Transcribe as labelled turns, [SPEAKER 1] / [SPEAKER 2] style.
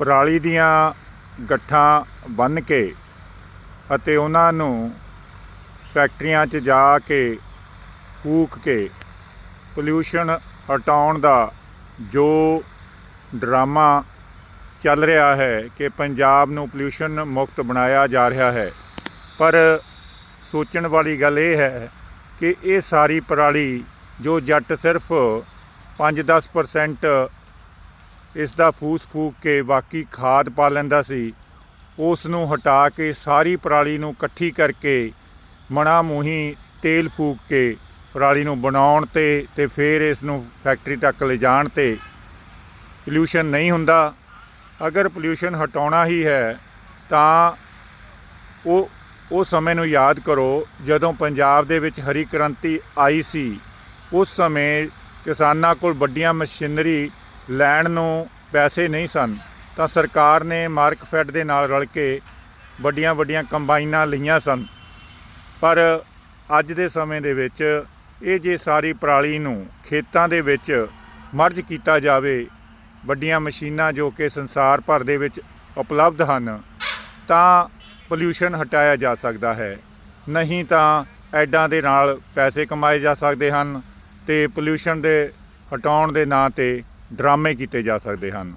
[SPEAKER 1] ਪਰਾਲੀ ਦੀਆਂ ਗੱਠਾਂ ਬੰਨ੍ਹ ਕੇ ਅਤੇ ਉਹਨਾਂ ਨੂੰ ਫੈਕਟਰੀਆਂ 'ਚ ਜਾ ਕੇ ਫੂਕ ਕੇ ਪੋਲਿਊਸ਼ਨ ਹਟਾਉਣ ਦਾ ਜੋ ਡਰਾਮਾ ਚੱਲ ਰਿਹਾ ਹੈ ਕਿ ਪੰਜਾਬ ਨੂੰ ਪੋਲਿਊਸ਼ਨ ਮੁਕਤ ਬਣਾਇਆ ਜਾ ਰਿਹਾ ਹੈ। ਪਰ ਸੋਚਣ ਵਾਲੀ ਗੱਲ ਇਹ ਹੈ ਕਿ ਇਹ ਸਾਰੀ ਪਰਾਲੀ ਜੋ ਜੱਟ ਸਿਰਫ 5-10% ਇਸ ਦਾ ਫੂਸ ਫੂਕ ਕੇ ਬਾਕੀ ਖਾਦ ਪਾ ਲੈਂਦਾ ਸੀ। ਉਸ ਨੂੰ ਹਟਾ ਕੇ ਸਾਰੀ ਪਰਾਲੀ ਨੂੰ ਇਕੱਠੀ ਕਰਕੇ ਮਣਾ ਮੂਹੀ ਤੇਲ ਫੂਕ ਕੇ ਪਰਾਲੀ ਨੂੰ ਬਣਾਉਣ ਤੇ ਤੇ ਫਿਰ ਇਸ ਨੂੰ ਫੈਕਟਰੀ ਤੱਕ ਲਿਜਾਣ ਤੇ ਪੋਲਿਊਸ਼ਨ ਨਹੀਂ ਹੁੰਦਾ। ਅਗਰ ਪੋਲਿਊਸ਼ਨ ਹਟਾਉਣਾ ਹੀ ਹੈ ਤਾਂ ਉਹ ਉਹ ਸਮੇਂ ਨੂੰ ਯਾਦ ਕਰੋ ਜਦੋਂ ਪੰਜਾਬ ਦੇ ਵਿੱਚ ਹਰੀ ਕ੍ਰਾਂਤੀ ਆਈ ਸੀ। ਉਸ ਸਮੇਂ ਕਿਸਾਨਾਂ ਕੋਲ ਵੱਡੀਆਂ ਮਸ਼ੀਨਰੀ ਲੈਣ ਨੂੰ ਪੈਸੇ ਨਹੀਂ ਸਨ, ਤਾਂ ਸਰਕਾਰ ਨੇ ਮਾਰਕਫੈਡ ਦੇ ਨਾਲ ਰਲ ਕੇ ਵੱਡੀਆਂ ਵੱਡੀਆਂ ਕੰਬਾਈਨਾਂ ਲਈਆਂ ਸਨ। ਪਰ ਅੱਜ ਦੇ ਸਮੇਂ ਦੇ ਵਿੱਚ ਇਹ ਜੇ ਸਾਰੀ ਪਰਾਲੀ ਨੂੰ ਖੇਤਾਂ ਦੇ ਵਿੱਚ ਮਰਜ ਕੀਤਾ ਜਾਵੇ, ਵੱਡੀਆਂ ਮਸ਼ੀਨਾਂ ਜੋ ਕਿ ਸੰਸਾਰ ਭਰ ਦੇ ਵਿੱਚ ਉਪਲਬਧ ਹਨ, ਤਾਂ ਪੋਲਿਊਸ਼ਨ ਹਟਾਇਆ ਜਾ ਸਕਦਾ ਹੈ। ਨਹੀਂ ਤਾਂ ਐਡਾਂ ਦੇ ਨਾਲ ਪੈਸੇ ਕਮਾਏ ਜਾ ਸਕਦੇ ਹਨ ਤੇ ਪੋਲਿਊਸ਼ਨ ਦੇ ਹਟਾਉਣ ਦੇ ਨਾਂ ਤੇ ਡਰਾਮੇ ਕੀਤੇ ਜਾ ਸਕਦੇ ਹਨ।